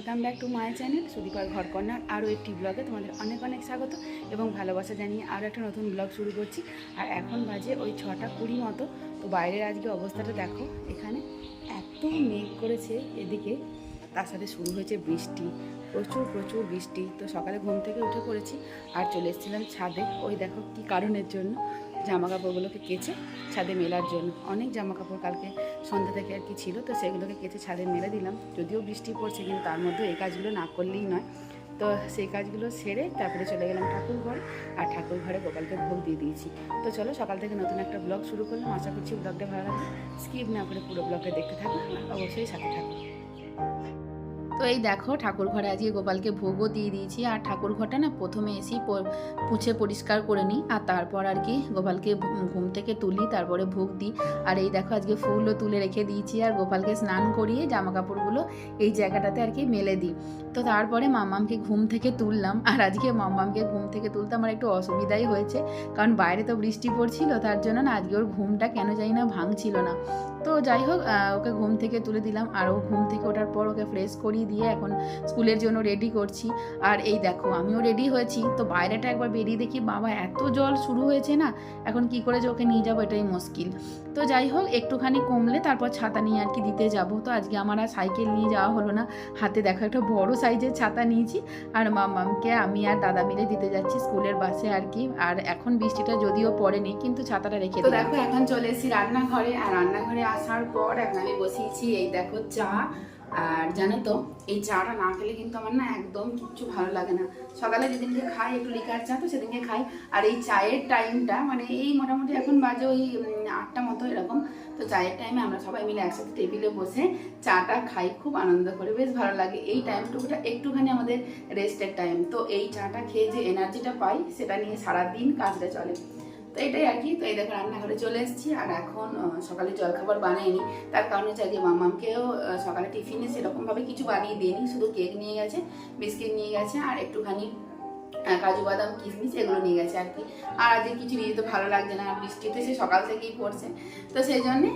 Welcome back to my channel সুদীপার ঘর corner আরও একটি ব্লগে তোমাদের অনেক অনেক স্বাগত এবং ভালোবাসা জানিয়ে আরও একটা নতুন ব্লগ শুরু করছি। আর এখন বাজে ওই ছটা কুড়ি মতো। তো বাইরের আজকে অবস্থাটা দেখো, এখানে এত মেঘ করেছে এদিকে। তার সাথে শুরু হয়েছে বৃষ্টি, প্রচুর প্রচুর বৃষ্টি। তো সকালে ঘুম থেকে উঠে পড়েছি আর চলে এসেছিলাম ছাদে। ওই দেখো কি কারণের জন্য। জামা কাপড়গুলোকে কেচে ছাদে মেলার জন্য। অনেক জামা কাপড় কালকে সন্ধ্যা থেকে আর কি ছিল, তো সেগুলোকে কেচে ছাদে মেলে দিলাম। যদিও বৃষ্টি পড়ছে, কিন্তু তার মধ্যে এই কাজগুলো না করলেই নয়। তো সেই কাজগুলো সেরে তারপরে চলে গেলাম ঠাকুর ঘরে, আর ঠাকুর ঘরে গোপালকে ভোগ দিয়ে দিয়েছি। তো চলো, সকাল থেকে নতুন একটা ব্লগ শুরু করলাম। আশা করছি ব্লগটা ভালো লাগবে। স্কিপ না করে পুরো ব্লগটা দেখতে থাকো অবশ্যই সাথে থাকো। তো এই দেখো, ঠাকুর ঘরে আজকে গোপালকে ভোগও দিয়ে দিয়েছি। আর ঠাকুর ঘরটা না প্রথমে এসেই প- পুছে পরিষ্কার করে নিই। আর তারপর আর কি গোপালকে ঘুম থেকে তুলি, তারপরে ভোগ দিই। আর এই দেখো আজকে ফুলও তুলে রেখে দিয়েছি। আর গোপালকে স্নান করিয়ে জামা কাপড়গুলো এই জায়গাটাতে আর কি মেলে দিই। তো তারপরে মাম্মামকে ঘুম থেকে তুললাম। আর আজকে মাম্মামকে ঘুম থেকে তুলতে আমার একটু অসুবিধাই হয়েছে। কারণ বাইরে তো বৃষ্টি পড়ছিল, তার জন্য না আজকে ওর ঘুমটা কেন জানি না ভাঙছিল না। তো যাই হোক ওকে ঘুম থেকে তুলে দিলাম। আর ও ঘুম থেকে ওঠার পর ওকে ফ্রেশ করিয়ে দিয়ে এখন স্কুলের জন্য রেডি করছি। আর এই দেখো আমিও রেডি হয়েছি। তো বাইরেটা একবার বেরিয়ে দেখি বাবা এত জল শুরু হয়েছে না এখন কি করে যে ওকে নিয়ে যাব এটাই মুশকিল। তো যাই হোক একটুখানি কমলে তারপর ছাতা নিয়ে আর কি দিতে যাব। তো আজকে আমার আর সাইকেল নিয়ে যাওয়া হলো না। হাতে দেখো একটা বড় সাইজের ছাতা নিয়েছি। আর মামামকে আমি আর দাদা মিলে দিতে যাচ্ছি স্কুলের বাসে আর কি। আর এখন বৃষ্টিটা যদিও পড়েনি কিন্তু ছাতাটা রেখে তো দেখো এখন চলে এসেছি রান্নাঘরে। আর রান্নাঘরে আসার পর এখন আমি বসিয়েছি এই দেখো চা। আর জানো তো, এই চাটা না খেলে কিন্তু আমার না একদম কিচ্ছু ভালো লাগে না। সকালে যেদিনকে খাই একটু লিকার চা, তো সেদিনকে খাই। আর এই চায়ের টাইমটা মানে এই মোটামুটি এখন বাজে ওই আটটা মতো এরকম। তো চায়ের টাইমে আমরা সবাই মিলে একসাথে টেবিলে বসে চাটা খাই, খুব আনন্দ করে। বেশ ভালো লাগে এই টাইমটুকুটা, একটুখানি আমাদের রেস্টের টাইম তো এই চাটা খেয়ে যে এনার্জিটা পাই, সেটা নিয়ে সারাদিন কাজটা চলে। তো এটাই আর কি, তো এই দেখো রান্নাঘরে চলে এসেছি। আর এখন সকালে জলখাবার বানাইনি। তার কারণে চাই আজকে মামামকেও সকালে টিফিনে সেরকমভাবে কিছু বানিয়ে দিইনি শুধু কেক নিয়ে গেছে, বিস্কিট নিয়ে গেছে, আর একটুখানি কাজু বাদাম, কিশমিশ এগুলো নিয়ে গেছে আর কি। আর আজকে কিছু নিয়ে যেতে ভালো লাগছে না, বৃষ্টিতে সে সকাল থেকেই পড়ছে। তো সেই জন্যে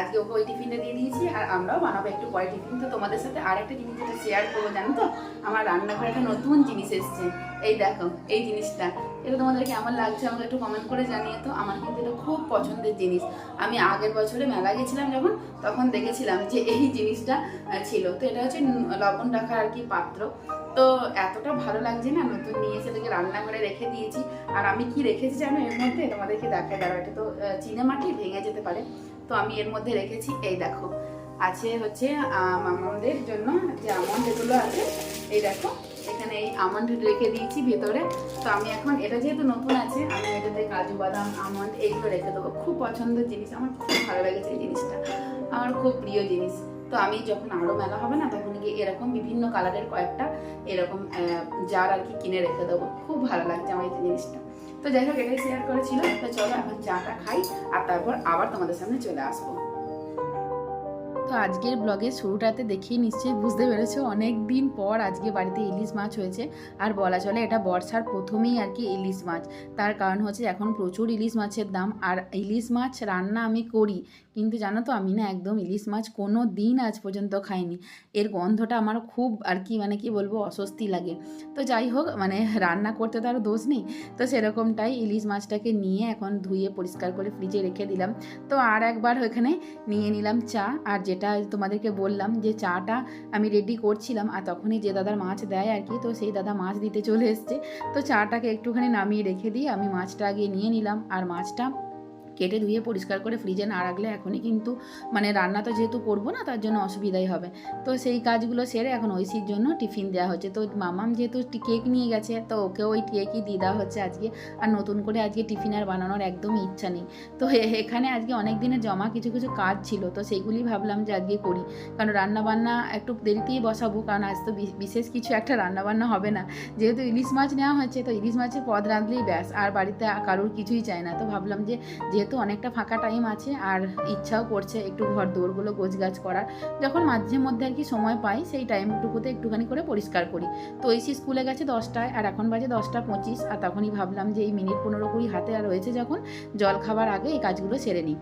আজকে ওকে ওই টিফিনটা দিয়ে দিয়েছি, আর আমরাও বানাবো একটু পরে টিফিন। তো তোমাদের সাথে আর একটা জিনিস যেটা শেয়ার করব, জানো তো? আমার রান্নাঘরে একটা নতুন জিনিস এসছে। এই দেখো, এই জিনিসটা। এটা তোমাদের কেমন লাগছে আমাকে একটু কমেন্ট করে জানিয়ে তো। আমার কিন্তু এটা খুব পছন্দের জিনিস। আমি আগের বছরে মেলা গেছিলাম যখন, তখন দেখেছিলাম যে এই জিনিসটা ছিল। তো এটা হচ্ছে লবণ রাখার আর কি পাত্র। তো এতটা ভালো লাগছে না? নতুন নিয়ে এসে এটাকে রান্নাঘরে রেখে দিয়েছি। আর আমি কি রেখেছি জানো? এর মধ্যে তোমাদেরকে দেখা দাঁড়াও। এটা তো আহ, চিনে মাটি ভেঙে যেতে পারে। তো আমি এর মধ্যে রেখেছি এই দেখো। আছে হচ্ছে আমাদের জন্য যে আমন্ড এগুলো আছে এই দেখো। এখানে এই আমন্ড রেখে দিয়েছি ভেতরে। তো আমি এখন এটা যেহেতু নতুন আছে আমি এটাতে কাজু বাদাম আমন্ড এইগুলো রেখে দেবো। খুব পছন্দের জিনিস। আমার খুব ভালো লেগেছে এই জিনিসটা। আমার খুব প্রিয় জিনিস। তো আমি যখন আরও মেলা হবে না, তখন গিয়ে এরকম বিভিন্ন কালারের কয়েকটা এরকম জার আর কি কিনে রেখে দেবো। খুব ভালো লাগছে আমার এই জিনিসটা। তো যাই হোক, এটাই শেয়ার করেছিল। তো চলো, এখন চাটা খাই, আর তারপর আবার তোমাদের সামনে চলে আসব। তো আজকের ব্লগের শুরুটাতে দেখেই নিশ্চয়ই বুঝতে পেরেছ, অনেক দিন পর আজকে বাড়িতে ইলিশ মাছ হয়েছে। আর বলা চলে এটা বর্ষার প্রথমেই আর কি ইলিশ মাছ। তার কারণ হচ্ছে এখন প্রচুর ইলিশ মাছের দাম। আর ইলিশ মাছ রান্না আমি করি, কিন্তু জানো তো আমি না একদম ইলিশ মাছ কোনো দিন আজ পর্যন্ত খাইনি। এর গন্ধটা আমার খুব আর কি মানে কি বলব, অস্বস্তি লাগে। তো যাই হোক মানে রান্না করতে তো আর দোষ নেই। তো সেরকমটাই ইলিশ মাছটাকে নিয়ে এখন ধুয়ে পরিষ্কার করে ফ্রিজে রেখে দিলাম। তো আর একবার ওখানে নিয়ে নিলাম চা। আর যেটা তোমাদেরকে বললাম যে চাটা আমি রেডি করছিলাম আর তখনই যে দাদার মাছ দেয় আর কি, তো সেই দাদা মাছ দিতে চলে এসছে। তো চাটাকে একটুখানি নামিয়ে রেখে দিয়ে আমি মাছটা আগে নিয়ে নিলাম। আর মাছটা কেটে ধুয়ে পরিষ্কার করে ফ্রিজে না রাখলে এখনই কিন্তু মানে রান্না তো যেহেতু করব না, তার জন্য অসুবিধাই হবে। তো সেই কাজগুলো সেরে এখন ঐশীর জন্য টিফিন দেওয়া হচ্ছে। তো মামাম যেহেতু কেক নিয়ে গেছে, তো ওকে ওই কেকই দিয়ে দেওয়া হচ্ছে আজকে। আর নতুন করে আজকে টিফিন আর বানানোর একদমই ইচ্ছা নেই। তো এখানে আজকে অনেক দিনের জমা কিছু কিছু কাজ ছিল, তো সেইগুলি ভাবলাম যে আজকে করি। কারণ রান্না বান্না একটু দেরিতেই বসাবো, কারণ আজ তো বিশেষ কিছু একটা রান্না বান্না হবে না। যেহেতু ইলিশ মাছ নেওয়া হয়েছে তো ইলিশ মাছের পদ রাঁধলেই ব্যাস, আর বাড়িতে কারোর কিছুই চায় না। তো ভাবলাম যে যেহেতু অনেকটা ফাঁকা টাইম আছে আর ইচ্ছাও করছে একটু ঘর দৌড়গুলো গোছগাছ করার, যখন মাঝে মধ্যে আর কি সময় পাই, সেই টাইমটুকুতে একটুখানি করে পরিষ্কার করি। তো ঐশী স্কুলে গেছে দশটায় আর এখন বাজে দশটা পঁচিশ, আর তখনই ভাবলাম যে এই মিনিট পনেরো কুড়ি হাতে আর রয়েছে যখন, জল খাবার আগে এই কাজগুলো সেরে নিই।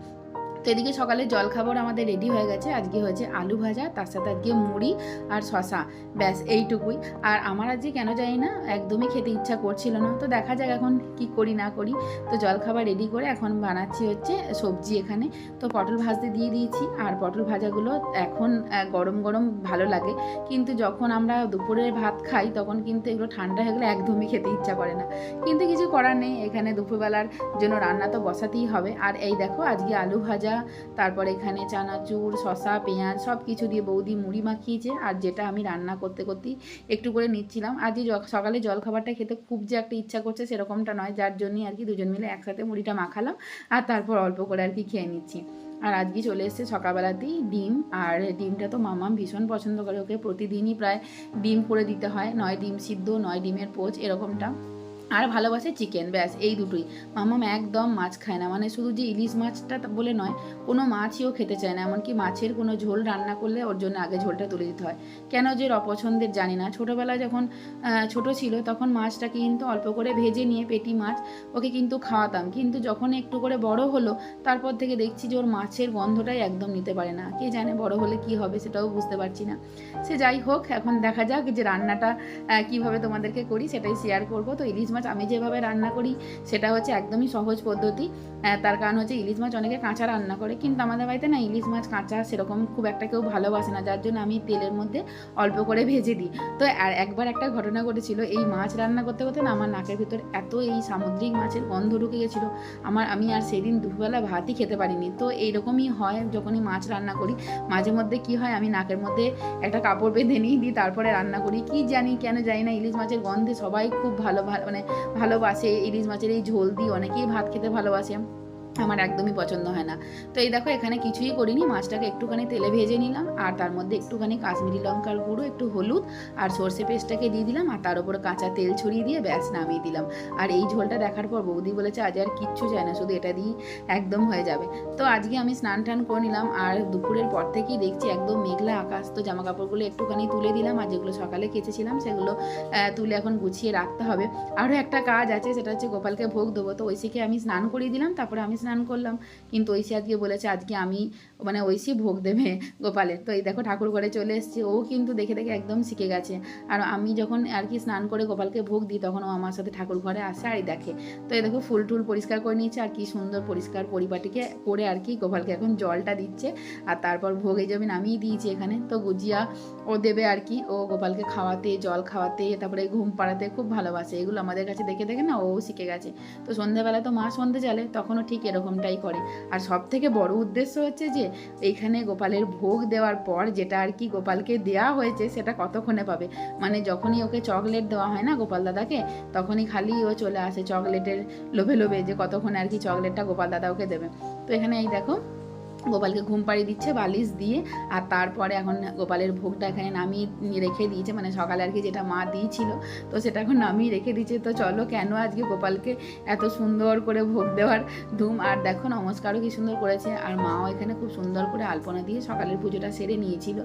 তো এদিকে সকালে জল খাবার আমাদের রেডি হয়ে গেছে। আজকে হয়েছে আলু ভাজা, তার সাথে আজকে মুড়ি আর শশা ব্যাস, এইটুকুই। আর আমার আজকে কেন জানি না, একদমই খেতে ইচ্ছা করছিল না। তো দেখা যাক এখন কি করি, না করি। তো জল খাবার রেডি করে এখন বানাচ্ছি হচ্ছে সবজি এখানে। তো পটল ভাজতে দিয়ে দিয়েছি। আর পটল ভাজাগুলো এখন গরম গরম ভালো লাগে। কিন্তু যখন আমরা দুপুরে ভাত খাই, তখন কিন্তু এগুলো ঠান্ডা হয়ে গেলে একদমই খেতে ইচ্ছা করে না। কিন্তু কিছু করার নেই। এখানে দুপুরবেলার জন্য রান্না তো বসাতেই হবে। আর এই দেখো, আজকে আলু ভাজা তারপর এখানে চানাচুর শশা পেঁয়াজ সব কিছু দিয়ে বৌদি মুড়ি মাখিয়েছে। আর যেটা আমি রান্না করতে করতেই একটু করে নিচ্ছিলাম। আজ সকালে জল খাবারটা খেতে খুব যে একটা ইচ্ছা করছে সেরকমটা নয়। যার জন্যই আর কি দুজন মিলে একসাথে মুড়িটা মাখালাম। আর তারপর অল্প করে আর কি খেয়ে নিচ্ছি। আর আজকে চলে এসেছে সকালবেলাতেই ডিম। আর ডিমটা তো মামা ভীষণ পছন্দ করে। ওকে প্রতিদিনই প্রায় ডিম করে দিতে হয়। নয় ডিম সিদ্ধ, নয় ডিমের পোচ, এরকমটা। আর ভালোবাসে চিকেন ব্যাস, এই দুটোই। মামাম একদম মাছ খায় না। মানে শুধু যে ইলিশ মাছটা বলে নয়, কোনো মাছইও খেতে চায় না। এমনকি মাছের কোনো ঝোল রান্না করলে ওর জন্য আগে ঝোলটা তুলে দিতে হয়। কেন যে অপছন্দের জানি না। ছোটোবেলায় যখন ছোট ছিল, তখন মাছটাকে কিন্তু অল্প করে ভেজে নিয়ে পেটি মাছ ওকে কিন্তু খাওয়াতাম। কিন্তু যখন একটু করে বড় হলো, তারপর থেকে দেখছি যে ওর মাছের গন্ধটাই একদম নিতে পারে না। কে জানে বড় হলে কি হবে সেটাও বুঝতে পারছি না। সে যাই হোক, এখন দেখা যাক যে রান্নাটা কীভাবে তোমাদেরকে করি, সেটাই শেয়ার করব। তো ইলিশ মাছ আমি যেভাবে রান্না করি সেটা হচ্ছে একদমই সহজ পদ্ধতি। আহ, তার কারণ হচ্ছে ইলিশ মাছ অনেকে কাঁচা রান্না করে কিন্তু আমাদের বাড়িতে না ইলিশ মাছ কাঁচা সেরকম খুব একটা কেউ ভালোবাসে না যার জন্য আমি তেলের মধ্যে অল্প করে ভেজে দিই। তো আর একবার একটা ঘটনা ঘটেছিল এই মাছ রান্না করতে করতে না আমার নাকের ভিতর এত এই সামুদ্রিক মাছের গন্ধ ঢুকে গেছিল। আমার আমি আর সেদিন দুপুরবেলা ভাতই খেতে পারিনি। তো এইরকমই হয় যখনই মাছ রান্না করি মাঝে মধ্যে কি হয় আমি নাকের মধ্যে একটা কাপড় বেঁধে নিয়ে দিই তারপরে রান্না করি। কি জানি কেন জানি না ইলিশ মাছের গন্ধে সবাই খুব ভালো মানে ভালোবাসে ইলিশ মাছের এই ঝোল দিয়ে অনেকেই ভাত খেতে ভালোবাসে। আমার একদমই পছন্দ হয় না। তো এই দেখো, এখানে কিছুই করিনি, মাছটাকে একটুখানি তেলে ভেজে নিলাম, আর তার মধ্যে একটুখানি কাশ্মীরি লঙ্কার গুঁড়ো, একটু হলুদ, আর সর্ষে পেস্টটাকে দিয়ে দিলাম, আর তার উপরে কাঁচা তেল ছড়িয়ে দিয়ে ব্যাস নামিয়ে দিলাম। আর এই ঝোলটা দেখার পর বৌদি বলেছে, আজ আর কিচ্ছু চায় না, শুধু এটা দিয়েই একদম হয়ে যাবে। তো আজকে আমি স্নান টান করে নিলাম, আর দুপুরের পর থেকেই দেখছি একদম মেঘলা আকাশ। তো জামা কাপড়গুলো একটুখানি তুলে দিলাম, আর যেগুলো সকালে কেচেছিলাম, সেগুলো তুলে এখন গুছিয়ে রাখতে হবে। আরও একটা কাজ আছে, সেটা হচ্ছে গোপালকে ভোগ দেবো। তো ঐশীকে আমি স্নান করিয়ে দিলাম, তারপরে আমি স্নান করলাম। কিন্তু ঐশী আজকে বলেছে, আজকে আমি মানে ঐশী ভোগ দেবে গোপালের। তো এই দেখো ঠাকুর ঘরে চলে এসেছে। ও কিন্তু দেখে দেখে একদম শিখে গেছে। আর আমি যখন আর কি স্নান করে গোপালকে ভোগ দিই, তখন ও আমার সাথে ঠাকুর ঘরে আসে আর দেখে। তো এই দেখো ফুল টুল পরিষ্কার করে নিয়েছে আর কি সুন্দর পরিষ্কার পরিপাটিকে করে আর কি গোপালকে এখন জলটা দিচ্ছে। আর তারপর ভোগ এই জমি নামিয়ে দিয়েছি এখানে। তো গুজিয়া ও দেবে আর কি। ও গোপালকে খাওয়াতে, জল খাওয়াতে, তারপরে ঘুম পাড়াতে খুব ভালোবাসে। এগুলো আমাদের কাছে দেখে দেখে না ও শিখে গেছে। তো সন্ধ্যাবেলা তো মা সন্ধে চালে, তখনও ঠিক এরকমটাই করে। আর সব থেকে বড় উদ্দেশ্য হচ্ছে যে, এইখানে গোপালের ভোগ দেওয়ার পর যেটা আর কি গোপালকে দেওয়া হয়েছে সেটা কতক্ষণে পাবে? মানে যখনই ওকে চকলেট দেওয়া হয় না গোপাল দাদাকে, তখনই খালি ও চলে আসে চকলেটের লোভে লোভে যে কতক্ষণে আর কি চকলেটটা গোপাল দাদা ওকে দেবে। তো এখানে এই দেখো গোপালকে ঘুম পাড়িয়ে দিচ্ছে, বালিশ দিয়ে, আর তারপরে এখন গোপালের ভোগটা এখানে নামিয়ে রেখে দিয়েছে। মানে সকালে আর কি যেটা মা দিয়েছিল, তো সেটা এখন নামিয়ে রেখে দিয়েছে। তো চলো, কেন আজকে গোপালকে এত সুন্দর করে ভোগ দেওয়ার ধুম? আর দেখো, নমস্কারও কি সুন্দর করেছে। আর মাও এখানে খুব সুন্দর করে আলপনা দিয়ে সকালের পুজোটা সেরে নিয়েছিল।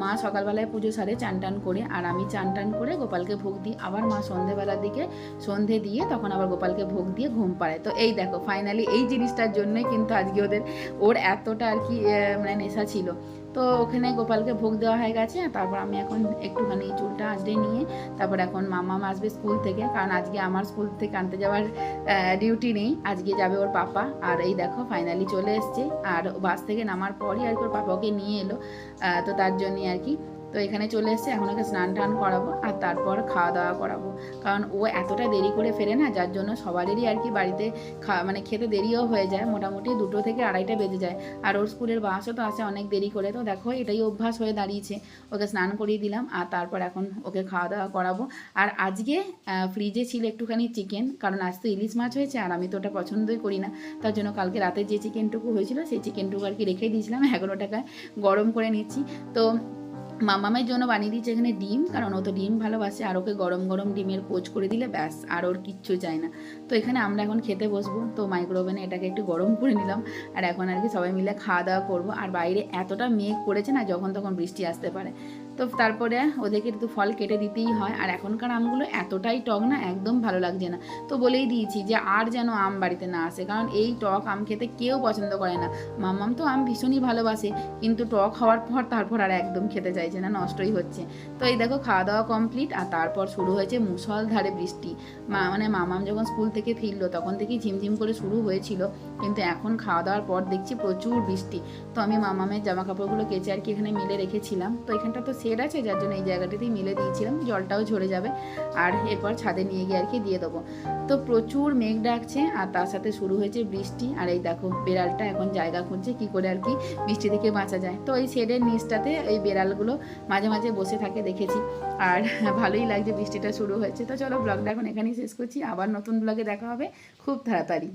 মা সকালবেলায় পুজো সারে চান টান করে, আর আমি চান টান করে গোপালকে ভোগ দিই। আবার মা সন্ধেবেলার দিকে সন্ধে দিয়ে তখন আবার গোপালকে ভোগ দিয়ে ঘুম পাড়ায়। তো এই দেখো ফাইনালি এই জিনিসটার জন্যই কিন্তু আজকে ওদের, ওর এতটা আর কি মানে নেশা ছিল। তো ওখানে গোপালকে ভোগ দেওয়া হয়ে গেছে, তারপর আমি এখন একটুখানি চুলটা আঁচড়ে নিয়ে, তারপর এখন মামা আসবে স্কুল থেকে, কারণ আজকে আমার স্কুল থেকে আনতে যাওয়ার ডিউটি নেই। আজকে যাবে ওর পাপা। আর এই দেখো ফাইনালি চলে এসছে। আর বাস থেকে নামার পরই আর কি ওর পাপাকে নিয়ে এলো। তো তার জন্যই আর কি তো এখানে চলে এসছে এখন ওকে স্নান টান করাবো আর তারপর খাওয়া দাওয়া করাবো। কারণ ও এতটা দেরি করে ফেরে না, যার জন্য সবারই আর কি বাড়িতে মানে খেতে দেরিও হয়ে যায়, মোটামুটি দুটো থেকে আড়াইটা বেজে যায়। আর ওর স্কুলের বাসও তো আসে অনেক দেরি করে, তো দেখো এটাই অভ্যাস হয়ে দাঁড়িয়েছে। ওকে স্নান করিয়ে দিলাম আর তারপর এখন ওকে খাওয়া দাওয়া করাবো। আর আজকে ফ্রিজে ছিল একটুখানি চিকেন কারণ আজ তো ইলিশ মাছ হয়েছে আর আমি তো ওটা পছন্দই করি না। তার জন্য কালকে রাতে যে চিকেনটুকু হয়েছিল, সেই চিকেনটুকু আর কি রেখে দিয়েছিলাম, এগারো টাকায় গরম করে নিচ্ছি। তো মামামের জন্য বানিয়ে দিচ্ছে এখানে ডিম কারণ ও তো ডিম ভালোবাসে আর ওকে গরম গরম ডিমের পোচ করে দিলে ব্যাস আর ওর কিচ্ছু চায় না। তো এখানে আমরা এখন খেতে বসবো তো মাইক্রোওভেনে এটাকে একটু গরম করে নিলাম আর এখন আর কি সবাই মিলে খাওয়া দাওয়া করব। আর বাইরে এতটা মেঘ পড়েছে না যখন তখন বৃষ্টি আসতে পারে। তো তারপরে ওদেরকে একটু ফল কেটে দিতেই হয়। আর এখনকার আমগুলো এতটাই টক না, একদম ভালো লাগছে না। তো বলেই দিয়েছি যে আর যেন আম বাড়িতে না আসে, কারণ এই টক আম খেতে কেউ পছন্দ করে না। মাম্মাম তো আম ভীষণই ভালোবাসে, কিন্তু টক হওয়ার পর তারপর আর একদম খেতে চাইছে না, নষ্টই হচ্ছে। তো এই দেখো খাওয়া দাওয়া কমপ্লিট আর তারপর শুরু হয়েছে মুসলধারে বৃষ্টি। মা মানে মামাম যখন স্কুল থেকে ফিরলো, তখন থেকেই ঝিমঝিম করে শুরু হয়েছিল। কিন্তু এখন খাওয়া দাওয়ার পর দেখছি প্রচুর বৃষ্টি। তো আমি মামামের জামা কাপড়গুলো কেচে আর কি এখানে মিলে রেখেছিলাম। তো এখানটা তো সেট আছে যার জন্য এই জায়গাটাতেই মিলে দিয়েছিলাম, জলটাও ঝরে যাবে। আর এরপর ছাদে নিয়ে গিয়ে আর কি দিয়ে দেবো। তো প্রচুর মেঘ ডাকছে, আর তার সাথে শুরু হয়েছে বৃষ্টি। আর এই দেখো, বেড়ালটা এখন জায়গা খুঁজছে, কি করে আর কি বৃষ্টি থেকে বাঁচা যায়। তো এই শেডের নিচটাতে এই বেড়ালগুলো মাঝে মাঝে বসে থাকে, দেখেছি। আর ভালোই লাগছে, বৃষ্টিটা শুরু হয়েছে। তো চলো, ব্লগটা এখন এখানেই শেষ করছি। আবার নতুন ব্লগে দেখা হবে। খুব তাড়াতাড়ি।